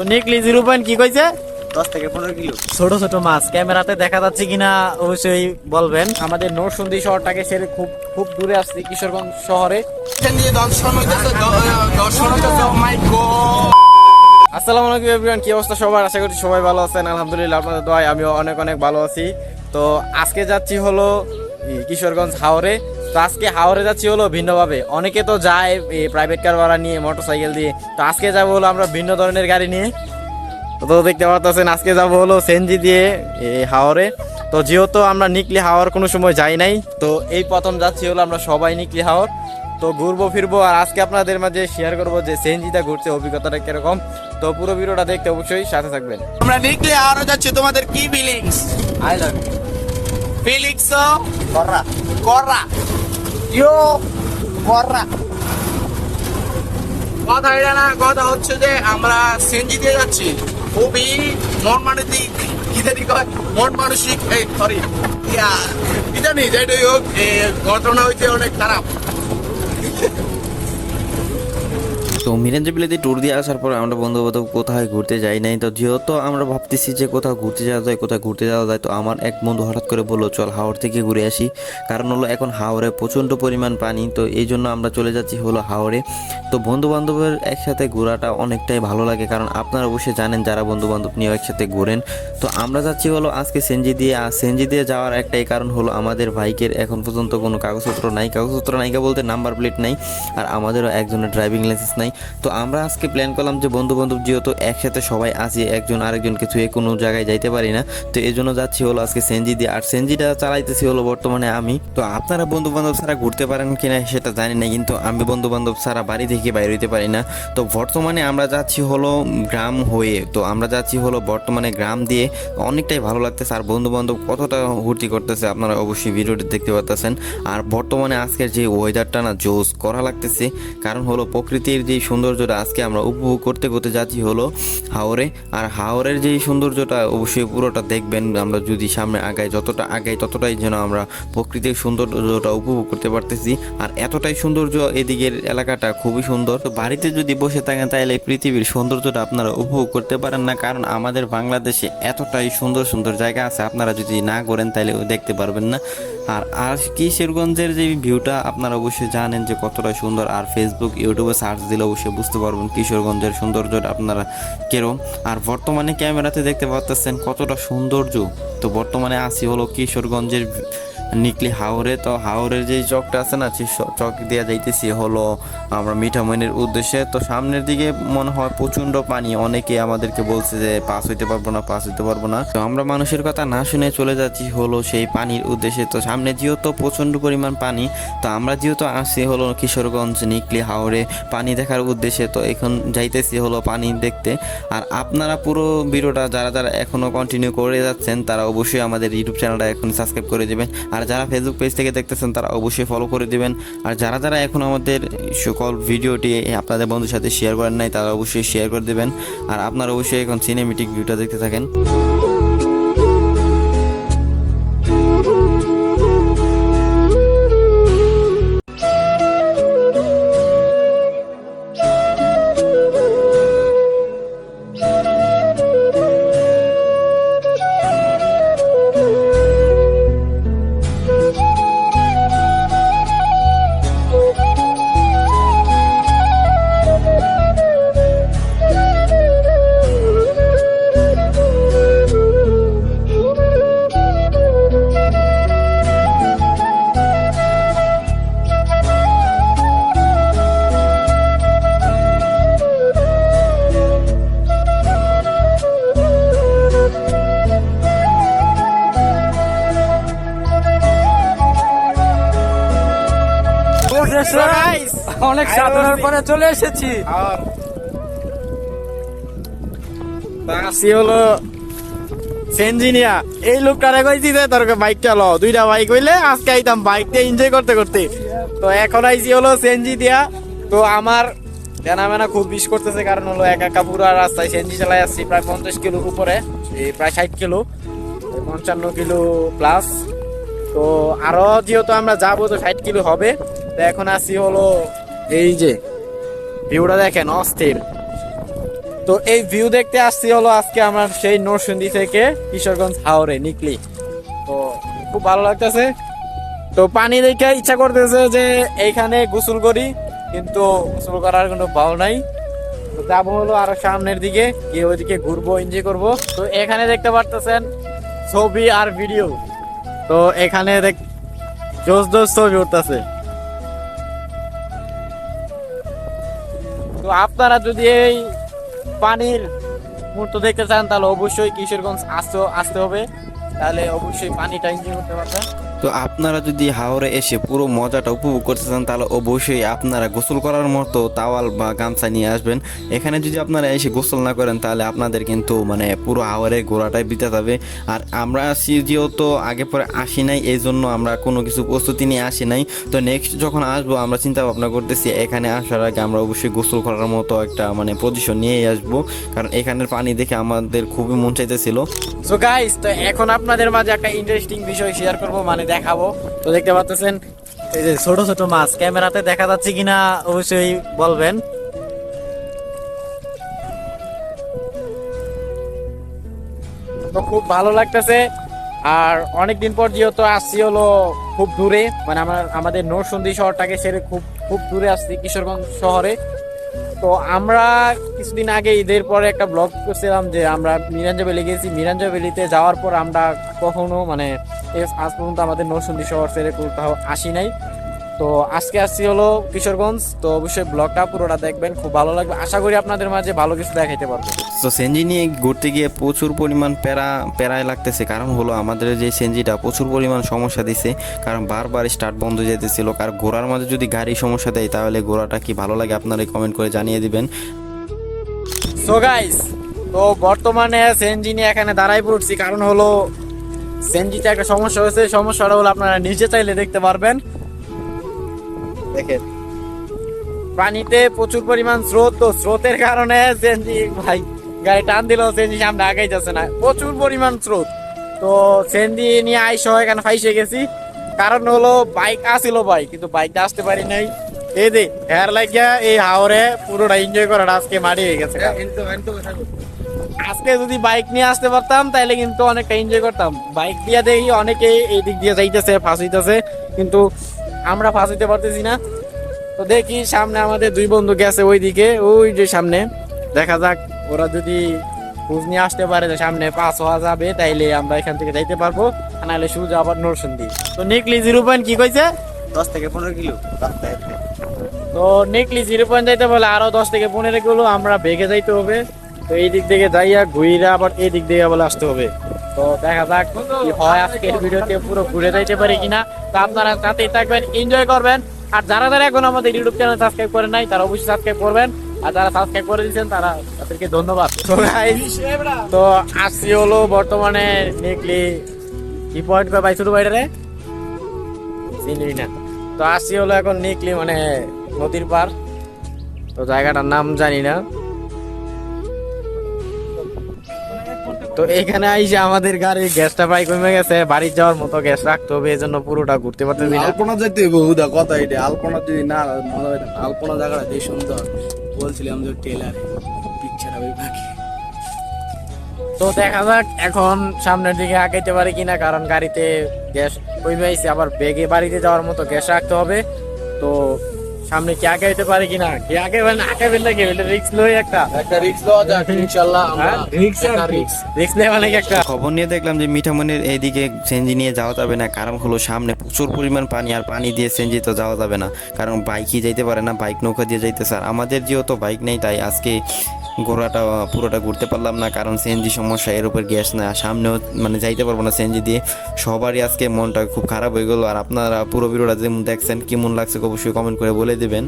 তো নিকলি zero point কি কইছে? দশ থেকে পনেরো কিলো। ছোট ছোট মাছ। ক্যামেরাতে দেখা যাচ্ছে কিনা অবশ্যই বলবেন। আমাদের নরসিংদী শহরটাকে ছেড়ে খুব খুব দূরে আসছি কিশোরগঞ্জ শহরে। আসসালামু আলাইকুম এভরিওয়ান কি অবস্থা সবার? আশা করছি সবাই ভালো আছেন আলহামদুলিল্লাহ আপনাদের দোয়ায় আমিও অনেক অনেক ভালো আছি। তো আজকে যাচ্ছি হলো কিশোরগঞ্জ হাওরে। তো আজকে হাওরে যাচ্ছি হলো ভিন্নভাবে। অনেকে তো যায় এই প্রাইভেট কার ভাড়া নিয়ে মোটরসাইকেল দিয়ে। তো আজকে যাব হলো আমরা ভিন্ন ধরনের গাড়ি নিয়ে। তো দেখতে পাচ্ছেন আজকে যাব হলো সেনজি দিয়ে এ, হাওরে। তো যেহেতু আমরা নিকলি হাওয়ার কোনো সময় যাই নাই তো এই প্রথম যাচ্ছি হলো আমরা সবাই নিকলি হাওর। তো ঘুরবো ফিরবো আর আজকে আপনাদের মাঝে শেয়ার করব যে সেনজিটা ঘুরছে অভিজ্ঞতাটা কীরকম। তো পুরো ভিডিওটা দেখতে অবশ্যই সাথে থাকবেন। আমরা নিকলি আরও যাচ্ছি তোমাদের কি ফিলিংস আই লাভ ফিলিংস কররা। কররা। ইয়ো কররা কথা এটা না, কথা হচ্ছে যে আমরা সেনজি দিয়ে যাচ্ছি। খুবই মন মানসিক ইদানি মন মানসিক সরি ইয়া জানি যেটাই হোক ঘটনা হয়েছে অনেক খারাপ। তো মিরাঞ্জবিলিতে ট্যুর দিয়ে আসার পর আমরা বন্ধু বান্ধব কোথায় ঘুরতে যাই নাই, তো যেহেতু আমরা ভাবতেছি যে কোথাও ঘুরতে যাওয়া যায়, কোথাও ঘুরতে যাওয়া যায়, তো আমার এক বন্ধু হঠাৎ করে বলল, চল হাওড় থেকে ঘুরে আসি। কারণ হলো এখন হাওড়ে প্রচণ্ড পরিমাণ পানি, তো এই জন্য আমরা চলে যাচ্ছি হলো হাওড়ে তো বন্ধু বান্ধবের একসাথে ঘোরাটা অনেকটাই ভালো লাগে, কারণ আপনারা অবশ্যই জানেন যারা বন্ধু বান্ধব নিয়ে একসাথে ঘোরেন। তো আমরা যাচ্ছি হলো আজকে সেনজি দিয়ে আর সেনজি দিয়ে যাওয়ার একটাই কারণ হলো আমাদের বাইকের এখন পর্যন্ত কোনো কাগজপত্র নাই। কাগজপত্র নাইকা বলতে নাম্বার প্লেট নাই, আর আমাদেরও একজনের ড্রাইভিং লাইসেন্স নাই। তো আমরা আজকে প্ল্যান করলাম যে বন্ধু বান্ধব যেহেতু একসাথে সবাই আছি, একজন আরেকজনকে ছুঁয়ে কোনো জায়গায় যাইতে পারি না। তো এই জন্য যাচ্ছি হলো আজকে সেনজি দিয়ে। আর সেনজিটা চালাইতেছি হলো বর্তমানে আমি। তো আপনারা বন্ধু বান্ধব ছাড়া ঘুরতে পারেন কিনা সেটা জানি না, কিন্তু আমি বন্ধু বান্ধব ছাড়া বাড়ি থেকে বাইরে হইতে পারি না। তো বর্তমানে আমরা যাচ্ছি হলো গ্রাম হয়ে। তো আমরা যাচ্ছি হলো বর্তমানে গ্রাম দিয়ে। অনেকটাই ভালো লাগতেছে। আর বন্ধু বান্ধব কতটা ভর্তি করতেছে আপনারা অবশ্যই ভিডিওটি দেখতে পাচ্ছেন আর বর্তমানে আজকের যে ওয়েদারটা না জোস করা লাগতেছে। কারণ হলো প্রকৃতির যে সৌন্দর্যটা আজকে আমরা উপভোগ করতে করতে যাচ্ছি হলো হাওরে। আর হাওরের যে সৌন্দর্যটা অবশ্যই পুরোটা দেখবেন। আমরা যদি সামনে আগাই, যতটা আগাই ততটাই যেন আমরা প্রকৃতির সৌন্দর্যটা উপভোগ করতে পারতেছি। আর এতটাই সৌন্দর্য এদিকের এলাকাটা খুবই সুন্দর। তো বাড়িতে যদি বসে থাকেন, তাহলে এই পৃথিবীর সৌন্দর্যটা আপনারা উপভোগ করতে পারেন না। কারণ আমাদের বাংলাদেশে এতটাই সুন্দর সুন্দর জায়গা আছে। আপনারা যদি না করেন তাহলে দেখতে পারবেন না। আর আর কি শেরগঞ্জের যে ভিউটা, আপনারা অবশ্যই জানেন যে কতটা সুন্দর। আর ফেসবুক ইউটিউবে সার্চ দিলে অবশ্যই বুঝতে পারবেন কিশোরগঞ্জের সৌন্দর্যটা আপনারা কেরম। আর বর্তমানে ক্যামেরাতে দেখতে পাচ্ছেন কতটা সৌন্দর্য। তো বর্তমানে আসি হলো কিশোরগঞ্জের নিকলি হাওরে, তো হাওরের যে চকটা আছে না চক দেওয়া যাইতেছি হলো আমরা মিঠামইনের উদ্দেশ্যে। তো সামনের দিকে মনে হয় প্রচণ্ড পানি, অনেকে আমাদেরকে বলছে যে পাস হইতে পারব না, পাস হইতে পারব না। তো আমরা মানুষের কথা না শুনে চলে যাচ্ছি হলো সেই পানির উদ্দেশ্যে। তো সামনে যেহেতু প্রচণ্ড পরিমাণ পানি, তো আমরা যেহেতু আসছি হলো কিশোরগঞ্জ নিকলি হাওরে পানি দেখার উদ্দেশ্যে, তো এখন যাইতেছি হলো পানি দেখতে। আর আপনারা পুরো ভিডিওটা যারা যারা এখনও কন্টিনিউ করে যাচ্ছেন, তারা অবশ্যই আমাদের ইউটিউব চ্যানেলটা এখন সাবস্ক্রাইব করে দেবেন। আর যারা ফেসবুক পেজ থেকে দেখতেছেন, তারা অবশ্যই ফলো করে দিবেন। আর যারা যারা এখন আমাদের সকল ভিডিওটি আপনাদের বন্ধুর সাথে শেয়ার করেন নাই, তারা অবশ্যই শেয়ার করে দেবেন। আর আপনারা অবশ্যই এখন সিনেমেটিক ভিউটা দেখতে থাকেন। অনেক সাধনার পরে চলে এসেছি। আসি হলো সেনজিনিয়া এই লোকটারে কইছি যে তোর বাইক চালো দুইটা বাইক হইলে আজকে আইতাম বাইক দিয়ে এনজয় করতে করতে। তো এখন আইছি হলো সেনজি দিয়া। তো আমার জানা মেনা খুব বিষ করতেছে, কারণ হলো একা একা পুরো রাস্তায় সেনজি চালাই আসছি প্রায় পঞ্চাশ কিলোর উপরে প্রায় ষাট কিলো, পঞ্চান্ন কিলো প্লাস তো আরও যেহেতু আমরা যাব, তো ষাট কিলো হবে। এখন আসি হলো এই যে ভিউটা দেখেন, অস্থির। তো এই ভিউ দেখতে আসছি হলো আজকে আমার সেই নরসিংদী থেকে কিশোরগঞ্জ হাওড়ে নিকলি। তো খুব ভালো লাগতেছে। তো পানি দেখে ইচ্ছা করতেছে যে এইখানে গোসল করি, কিন্তু গোসল করার কোনো ভাও নাই। তো যাব হলো আরও সামনের দিকে, গিয়ে ওইদিকে ঘুরবো এনজয় করব। তো এখানে দেখতে পারতেছেন ছবি আর ভিডিও তো এখানে দেখ জোস জোস ছবি উঠতেছে। আপনারা যদি এই পানির মুহূর্ত দেখতে চান, তাহলে অবশ্যই কিশোরগঞ্জ আসতে আসতে হবে। তাহলে অবশ্যই পানিটা এনজয় করতে পারবেন। তো আপনারা যদি হাওরে এসে পুরো মজাটা উপভোগ করতে চান, তাহলে অবশ্যই আপনারা গোসল করার মতো তাওয়াল বা গামছা নিয়ে আসবেন। এখানে যদি আপনারা এসে গোসল না করেন, তাহলে আপনাদের কিন্তু মানে পুরো হাওড়ে ঘোরাটাই বিতে যাবে। আর আমরা আসি যেহেতু আগে পরে আসি নাই এই জন্য আমরা কোনো কিছু প্রস্তুতি নিয়ে আসি নাই। তো নেক্সট যখন আসব, আমরা চিন্তা ভাবনা করতেছি, এখানে আসার আগে আমরা অবশ্যই গোসল করার মতো একটা মানে পজিশন নিয়েই আসব। কারণ এখানের পানি দেখে আমাদের খুবই মন চাইতেছিল। সো গাইস তো এখন আপনাদের মাঝে একটা ইন্টারেস্টিং বিষয় শেয়ার করব মানে দেখাবো। তো দেখতে পাচ্ছেন এই যে ছোট ছোট মাছ, ক্যামেরাতে দেখা যাচ্ছে কিনা অবশ্যই বলবেন। তো খুব ভালো লাগতেছে, আর অনেকদিন পর যেহেতু আসছি হলো খুব দূরে মানে আমার, আমাদের নরসন্দী শহরটাকে ছেড়ে খুব খুব দূরে আসছি, কিশোরগঞ্জ শহরে। তো আমরা কিছুদিন আগে ঈদের পরে একটা ব্লগ করছিলাম যে আমরা মিরাঞ্জা ভ্যালি গেছি। মিরাঞ্জা ভ্যালিতে যাওয়ার পর আমরা কখনো মানে আজ পর্যন্ত আমাদের নরসন্দী শহর ছেড়ে কোথাও আসি নাই। তো আজকে আসছি হলো কিশোরগঞ্জ। তো অবশ্যই ব্লগটা পুরোটা দেখবেন খুব ভালো লাগবে। আশা করি আপনাদের মাঝে ভালো কিছু দেখাইতে পারব। তো সেনজি নিয়ে ঘুরতে গিয়ে প্রচুর পরিমাণ প্যারা প্যারায় লাগতেছে। কারণ হলো আমাদের যে সেনজিটা প্রচুর পরিমাণ সমস্যা দিছে। কারণ বারবার স্টার্ট বন্ধ হয়ে যেতেছিল। কারণ ঘোড়ার মাঝে যদি গাড়ি সমস্যা দেয় তাহলে ঘোড়াটা কি ভালো লাগে আপনারা কমেন্ট করে জানিয়ে দিবেন। সো গাইস তো বর্তমানে সেনজি নিয়ে এখানে দাঁড়াই পড়ছি। কারণ হলো সেনজিতে একটা সমস্যা হয়েছে। সমস্যাটা হলো আপনারা নিজে চাইলে দেখতে পারবেন। দেখেন পানিতে প্রচুর পরিমাণ স্রোত তো স্রোতের কারণে সেনজি ভাই গাড়ি টান দিল সেনজি সামনে আগাই যাচ্ছে না। প্রচুর পরিমাণ স্রোত। তো সেনজি নিয়ে আইসো এখানে ফাইসে গেছি। কারণ হলো বাইক আসিল ভাই কিন্তু বাইকটা আসতে পারি নাই। এই দে হেয়ার লাগিয়া এই হাওরে পুরোটা এনজয় করাটা আজকে মারি হয়ে গেছে। আজকে যদি বাইক নিয়ে আসতে পারতাম তাহলে কিন্তু অনেকটা এনজয় করতাম। বাইক দিয়ে দেখি অনেকে এই দিক দিয়ে যাইতেছে ফাঁসিতেছে কিন্তু আমরা ফাঁসিতে পারতেছি না। তো দেখি সামনে আমাদের দুই বন্ধু গেছে ওই দিকে ওই যে সামনে। দেখা যাক ওরা যদি খোঁজ নিয়ে আসতে পারে যে সামনে পাস হওয়া যাবে তাইলে আমরা এখান থেকে যাইতে পারব। নাহলে সুজা আবার নরসিংদী। তো নিকলি জিরো পয়েন্ট কি কইছে? দশ থেকে পনেরো কিলো। রাস্তায় তো নেকলি জিরো পয়েন্ট যাইতে বলে আরও দশ থেকে পনেরো কিলো আমরা বেগে যাইতে হবে। তো এই দিক থেকে যাইয়া ঘুইরা আবার এই দিক থেকে বলে আসতে হবে। তো দেখা যাক কি হয়। আজকের ভিডিওতে পুরো ঘুরে যাইতে পারি কিনা। তো আপনারা সাথেই থাকবেন এনজয় করবেন। আর যারা যারা এখন আমাদের ইউটিউব চ্যানেল সাবস্ক্রাইব করেন নাই, তারা অবশ্যই সাবস্ক্রাইব করবেন। আর যারা সাবস্ক্রাইব করে দিয়েছেন, তারা তাদেরকে ধন্যবাদ। তো আসছি হলো বর্তমানে নেকলি কি পয়েন্ট করে পাই ছোট বাইরে চিনি না। তো আসছি হলো এখন নিকলি মানে নদীর পার তো জায়গাটার নাম জানি না। তো এখানে আইসে আমাদের গাড়ির গ্যাসটা প্রায় কমে গেছে বাড়ি যাওয়ার মতো গ্যাস রাখতে হবে এই জন্য পুরোটা ঘুরতে পারতেছি না। আলপনা যেতে বহুদা কথা এটা। আলপনা যদি না মনে হয় আলপনা জায়গাটা যে সুন্দর বলছিলাম যে টেলার পিকচার হবে বাকি। তো দেখা যাক এখন সামনের দিকে আগাইতে পারি কিনা কারণ গাড়িতে গ্যাস কমে আইছে আবার বেগে বাড়িতে যাওয়ার মতো গ্যাস রাখতে হবে। তো সামনে কে আগে হইতে পারে কিনা? কি আগাইবেন কে নাকি? রিক্স লই একটা। একটা রিক্স লওয়া যাক ইনশাআল্লাহ আমরা রিক্স রিস্ক রিক্স রিক্স নেওয়া নাকি একটা? খবর নিয়ে দেখলাম যে মিঠামনের এইদিকে সেনজি নিয়ে যাওয়া যাবে না। কারণ হলো সামনে প্রচুর পরিমাণ পানি আর পানি দিয়ে সেনজি তো যাওয়া যাবে না। কারণ বাইকই যাইতে পারে না বাইক নৌকা দিয়ে যাইতে স্যার আমাদের যেহেতু বাইক নেই তাই আজকে ঘোরাটা পুরোটা ঘুরতে পারলাম না, কারণ সিএনজি সমস্যা, এর উপর গ্যাস না সামনেও মানে যাইতে পারব না সিএনজি দিয়ে। সবারই আজকে মনটা খুব খারাপ হয়ে গেলো। আর আপনারা পুরো ভিডিওটা যেমন দেখছেন, কেমন লাগছে অবশ্যই কমেন্ট করে বলে দেবেন।